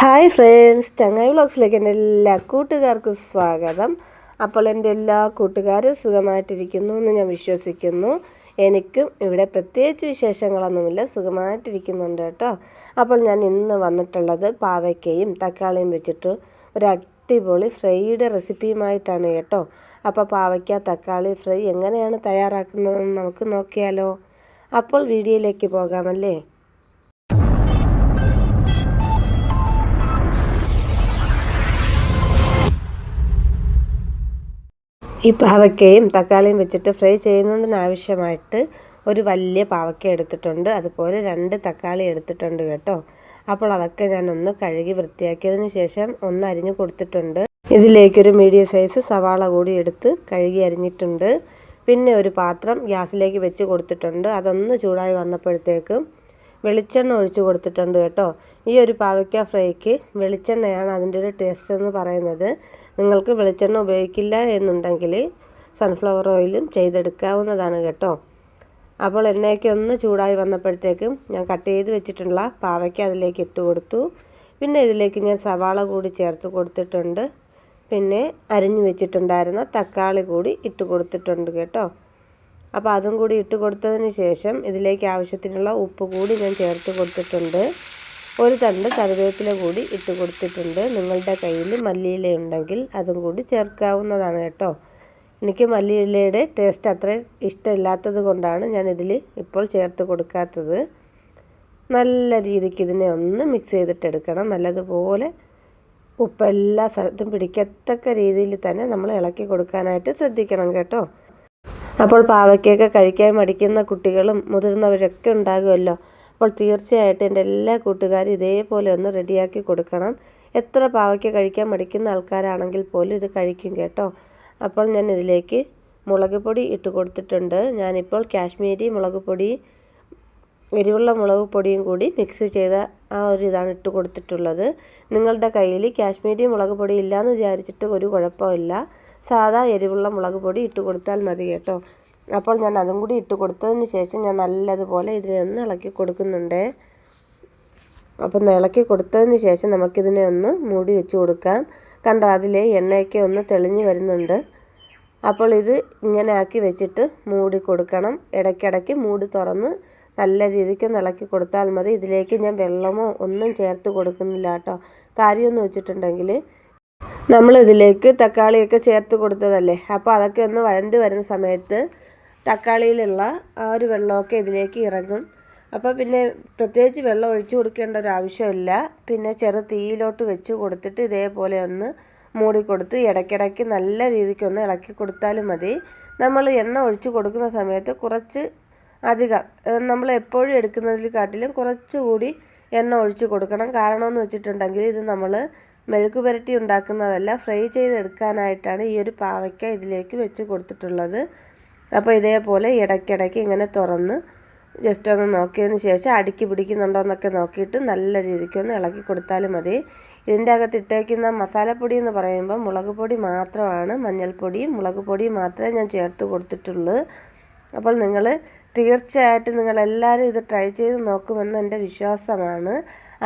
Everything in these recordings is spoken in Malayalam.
ഹായ് ഫ്രണ്ട്സ് ചങ്ങായി വ്ളോഗ്സിലേക്ക് എന്റെ എല്ലാ കൂട്ടുകാർക്കും സ്വാഗതം. അപ്പോൾ എന്റെ എല്ലാ കൂട്ടുകാരും സുഖമായിട്ടിരിക്കുന്നു എന്ന് ഞാൻ വിശ്വസിക്കുന്നു. എനിക്കും ഇവിടെ പ്രത്യേകിച്ച് വിശേഷങ്ങളൊന്നുമില്ല സുഖമായിട്ടിരിക്കുന്നുണ്ട് കേട്ടോ. അപ്പോൾ ഞാൻ ഇന്ന് വന്നിട്ടുള്ളത് പാവയ്ക്കയും തക്കാളിയും വെച്ചിട്ട് ഒരു അടിപൊളി ഫ്രൈയുടെ റെസിപ്പിയുമായിട്ടാണ് കേട്ടോ. അപ്പോൾ പാവയ്ക്ക തക്കാളി ഫ്രൈ എങ്ങനെയാണ് തയ്യാറാക്കുന്നതെന്ന് നമുക്ക് നോക്കിയാലോ. അപ്പോൾ വീഡിയോയിലേക്ക് പോകാമല്ലേ. ഈ പാവയ്ക്കയും തക്കാളിയും വെച്ചിട്ട് ഫ്രൈ ചെയ്യുന്നതിനാവശ്യമായിട്ട് ഒരു വലിയ പാവയ്ക്ക എടുത്തിട്ടുണ്ട്. അതുപോലെ രണ്ട് തക്കാളി എടുത്തിട്ടുണ്ട് കേട്ടോ. അപ്പോൾ അതൊക്കെ ഞാൻ ഒന്ന് കഴുകി വൃത്തിയാക്കിയതിന് ശേഷം ഒന്ന് അരിഞ്ഞു കൊടുത്തിട്ടുണ്ട്. ഇതിലേക്കൊരു മീഡിയം സൈസ് സവാള കൂടി എടുത്ത് കഴുകി അരിഞ്ഞിട്ടുണ്ട്. പിന്നെ ഒരു പാത്രം ഗ്യാസിലേക്ക് വെച്ച് കൊടുത്തിട്ടുണ്ട്. അതൊന്ന് ചൂടായി വന്നപ്പോഴത്തേക്കും വെളിച്ചെണ്ണ ഒഴിച്ച് കൊടുത്തിട്ടുണ്ട് കേട്ടോ. ഈ ഒരു പാവയ്ക്ക ഫ്രൈക്ക് വെളിച്ചെണ്ണയാണ് അതിന്റെ ഒരു ടേസ്റ്റ് എന്ന് പറയുന്നത്. നിങ്ങൾക്ക് വെളിച്ചെണ്ണ ഉപയോഗിക്കില്ല എന്നുണ്ടെങ്കിൽ സൺഫ്ലവർ ഓയിലും ചെയ്തെടുക്കാവുന്നതാണ് കേട്ടോ. അപ്പോൾ എണ്ണയൊക്കെ ഒന്ന് ചൂടായി വന്നപ്പോഴത്തേക്കും ഞാൻ കട്ട് ചെയ്ത് വെച്ചിട്ടുള്ള പാവയ്ക്ക അതിലേക്ക് ഇട്ട് കൊടുത്തു. പിന്നെ ഇതിലേക്ക് ഞാൻ സവാള കൂടി ചേർത്ത് കൊടുത്തിട്ടുണ്ട്. പിന്നെ അരിഞ്ഞു വെച്ചിട്ടുണ്ടായിരുന്ന തക്കാളി കൂടി ഇട്ട് കൊടുത്തിട്ടുണ്ട് കേട്ടോ. അപ്പോൾ അതും കൂടി ഇട്ട് കൊടുത്തതിന് ശേഷം ഇതിലേക്ക് ആവശ്യത്തിനുള്ള ഉപ്പ് കൂടി ഞാൻ ചേർത്ത് കൊടുത്തിട്ടുണ്ട്. ഒരു തണ്ട് കറിവേപ്പില കൂടി ഇട്ട് കൊടുത്തിട്ടുണ്ട്. നിങ്ങളുടെ കയ്യിൽ മല്ലിയില ഉണ്ടെങ്കിൽ അതും കൂടി ചേർക്കാവുന്നതാണ് കേട്ടോ. എനിക്ക് മല്ലിയിലയുടെ ടേസ്റ്റ് അത്ര ഇഷ്ടമില്ലാത്തത് കൊണ്ടാണ് ഞാൻ ഇതിൽ ഇപ്പോൾ ചേർത്ത് കൊടുക്കാത്തത്. നല്ല രീതിക്ക് ഇതിനെ ഒന്ന് മിക്സ് ചെയ്തിട്ടെടുക്കണം നല്ലതുപോലെ ഉപ്പ് എല്ലാ സ്ഥലത്തും പിടിക്കത്തക്ക രീതിയിൽ തന്നെ നമ്മൾ ഇളക്കി കൊടുക്കാനായിട്ട് ശ്രദ്ധിക്കണം കേട്ടോ. അപ്പോൾ പാവയ്ക്കൊക്കെ കഴിക്കാൻ മടിക്കുന്ന കുട്ടികളും മുതിർന്നവരൊക്കെ ഉണ്ടാകുമല്ലോ. അപ്പോൾ തീർച്ചയായിട്ടും എന്റെ എല്ലാ കൂട്ടുകാരും ഇതേപോലെ ഒന്ന് റെഡിയാക്കി കൊടുക്കണം. എത്ര പാവയ്ക്ക കഴിക്കാൻ മടിക്കുന്ന ആൾക്കാരാണെങ്കിൽ പോലും ഇത് കഴിക്കും കേട്ടോ. അപ്പോൾ ഞാൻ ഇതിലേക്ക് മുളക് പൊടി ഇട്ട് കൊടുത്തിട്ടുണ്ട്. ഞാനിപ്പോൾ കാശ്മീരി മുളക് പൊടി എരിവുള്ള മുളക് പൊടിയും കൂടി മിക്സ് ചെയ്ത ആ ഒരു ഇതാണ് ഇട്ട് കൊടുത്തിട്ടുള്ളത്. നിങ്ങളുടെ കയ്യിൽ കാശ്മീരി മുളക് പൊടി ഇല്ലയെന്ന് വിചാരിച്ചിട്ട് ഒരു കുഴപ്പമില്ല. സാധാ എരിവുള്ള മുളക് പൊടി ഇട്ട് കൊടുത്താൽ മതി കേട്ടോ. അപ്പോൾ ഞാൻ അതും കൂടി ഇട്ട് കൊടുത്തതിന് ശേഷം ഞാൻ നല്ലതുപോലെ ഇതിനെ ഒന്ന് ഇളക്കി കൊടുക്കുന്നുണ്ട്. അപ്പം ഇളക്കി കൊടുത്തതിന് ശേഷം നമുക്കിതിനെ ഒന്ന് മൂടി വെച്ച് കൊടുക്കാം. കണ്ടോ അതിലെ എണ്ണയൊക്കെ ഒന്ന് തെളിഞ്ഞു വരുന്നുണ്ട്. അപ്പോൾ ഇത് ഇങ്ങനെ ആക്കി വെച്ചിട്ട് മൂടി കൊടുക്കണം. ഇടയ്ക്കിടയ്ക്ക് മൂടി തുറന്ന് നല്ല രീതിക്ക് ഇളക്കി കൊടുത്താൽ മതി. ഇതിലേക്ക് ഞാൻ വെള്ളമോ ഒന്നും ചേർത്ത് കൊടുക്കുന്നില്ല കേട്ടോ. കാര്യമെന്ന് വെച്ചിട്ടുണ്ടെങ്കിൽ നമ്മളിതിലേക്ക് തക്കാളിയൊക്കെ ചേർത്ത് കൊടുത്തതല്ലേ? അപ്പോൾ അതൊക്കെ ഒന്ന് വഴണ്ട് വരുന്ന സമയത്ത് തക്കാളിയിലുള്ള ആ ഒരു വെള്ളമൊക്കെ ഇതിലേക്ക് ഇറങ്ങും. അപ്പോൾ പിന്നെ പ്രത്യേകിച്ച് വെള്ളം ഒഴിച്ചു കൊടുക്കേണ്ട ഒരു ആവശ്യമില്ല. പിന്നെ ചെറു തീയിലോട്ട് വെച്ച് കൊടുത്തിട്ട് ഇതേപോലെ ഒന്ന് മൂടിക്കൊടുത്ത് ഇടയ്ക്കിടയ്ക്ക് നല്ല രീതിക്ക് ഒന്ന് ഇളക്കി കൊടുത്താലും മതി. നമ്മൾ എണ്ണ ഒഴിച്ചു കൊടുക്കുന്ന സമയത്ത് കുറച്ച് അധികം നമ്മൾ എപ്പോഴും എടുക്കുന്നതിൽ കാട്ടിലും കുറച്ചുകൂടി എണ്ണ ഒഴിച്ചു കൊടുക്കണം. കാരണമെന്ന് വെച്ചിട്ടുണ്ടെങ്കിൽ ഇത് നമ്മൾ മെഴുക്ക് പുരട്ടി ഉണ്ടാക്കുന്നതല്ല ഫ്രൈ ചെയ്തെടുക്കാനായിട്ടാണ് ഈ ഒരു പാവയ്ക്ക ഇതിലേക്ക് വെച്ച് കൊടുത്തിട്ടുള്ളത്. അപ്പോൾ ഇതേപോലെ ഇടയ്ക്കിടയ്ക്ക് ഇങ്ങനെ തുറന്ന് ജസ്റ്റ് ഒന്ന് നോക്കിയതിന് ശേഷം അടുക്കി പിടിക്കുന്നുണ്ടോ എന്നൊക്കെ നോക്കിയിട്ട് നല്ല രീതിക്ക് ഒന്ന് ഇളക്കി കൊടുത്താലും മതി. ഇതിന്റെ അകത്ത് ഇട്ടേക്കുന്ന മസാലപ്പൊടി എന്ന് പറയുമ്പോൾ മുളക് പൊടി മാത്രമാണ് മഞ്ഞൾപ്പൊടിയും മുളക് പൊടിയും മാത്രമേ ഞാൻ ചേർത്ത് കൊടുത്തിട്ടുള്ളൂ. അപ്പോൾ നിങ്ങൾ തീർച്ചയായിട്ടും നിങ്ങളെല്ലാവരും ഇത് ട്രൈ ചെയ്ത് നോക്കുമെന്ന് എന്റെ വിശ്വാസമാണ്.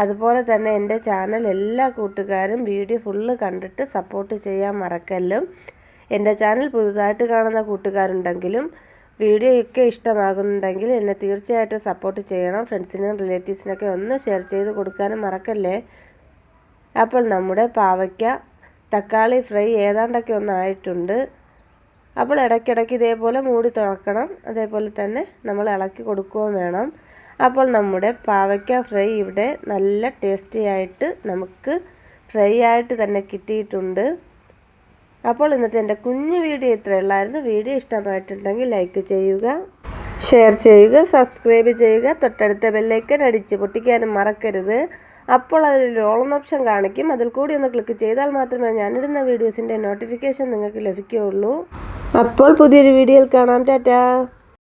അതുപോലെ തന്നെ എന്റെ ചാനൽ എല്ലാ കൂട്ടുകാരും വീഡിയോ ഫുള്ള് കണ്ടിട്ട് സപ്പോർട്ട് ചെയ്യാൻ മറക്കല്ലും. എന്റെ ചാനൽ പുതുതായിട്ട് കാണുന്ന കൂട്ടുകാരുണ്ടെങ്കിലും വീഡിയോ ഒക്കെ ഇഷ്ടമാകുന്നുണ്ടെങ്കിൽ എന്നെ തീർച്ചയായിട്ടും സപ്പോർട്ട് ചെയ്യണം. ഫ്രണ്ട്സിനും റിലേറ്റീവ്സിനൊക്കെ ഒന്ന് ഷെയർ ചെയ്ത് കൊടുക്കാനും മറക്കല്ലേ? അപ്പോൾ നമ്മുടെ പാവയ്ക്ക തക്കാളി ഫ്രൈ ഏതാണ്ടൊക്കെ ഒന്നായിട്ടുണ്ട് അപ്പോൾ ഇടയ്ക്കിടയ്ക്ക് ഇതേപോലെ മൂടി തുറക്കണം. അതേപോലെ തന്നെ നമ്മൾ ഇളക്കി കൊടുക്കുകയും വേണം. അപ്പോൾ നമ്മുടെ പാവയ്ക്ക ഫ്രൈ ഇവിടെ നല്ല ടേസ്റ്റി ആയിട്ട് നമുക്ക് ഫ്രൈ ആയിട്ട് തന്നെ കിട്ടിയിട്ടുണ്ട്. അപ്പോൾ ഇന്നത്തെ എന്റെ കുഞ്ഞു വീഡിയോ ഇത്രയുള്ളായിരുന്നു വീഡിയോ ഇഷ്ടമായിട്ടുണ്ടെങ്കിൽ ലൈക്ക് ചെയ്യുക ഷെയർ ചെയ്യുക സബ്സ്ക്രൈബ് ചെയ്യുക തൊട്ടടുത്ത ബെല്ലൈക്കൻ അടിച്ച് പൊട്ടിക്കാനും മറക്കരുത്. അപ്പോൾ അതിൽ ഓൺ ഓപ്ഷൻ കാണിക്കും. അതിൽ കൂടി ഒന്ന് ക്ലിക്ക് ചെയ്താൽ മാത്രമേ ഞാനിടുന്ന വീഡിയോസിന്റെ നോട്ടിഫിക്കേഷൻ നിങ്ങൾക്ക് ലഭിക്കുകയുള്ളൂ. അപ്പോൾ പുതിയൊരു വീഡിയോയിൽ കാണാം. ടാറ്റാ.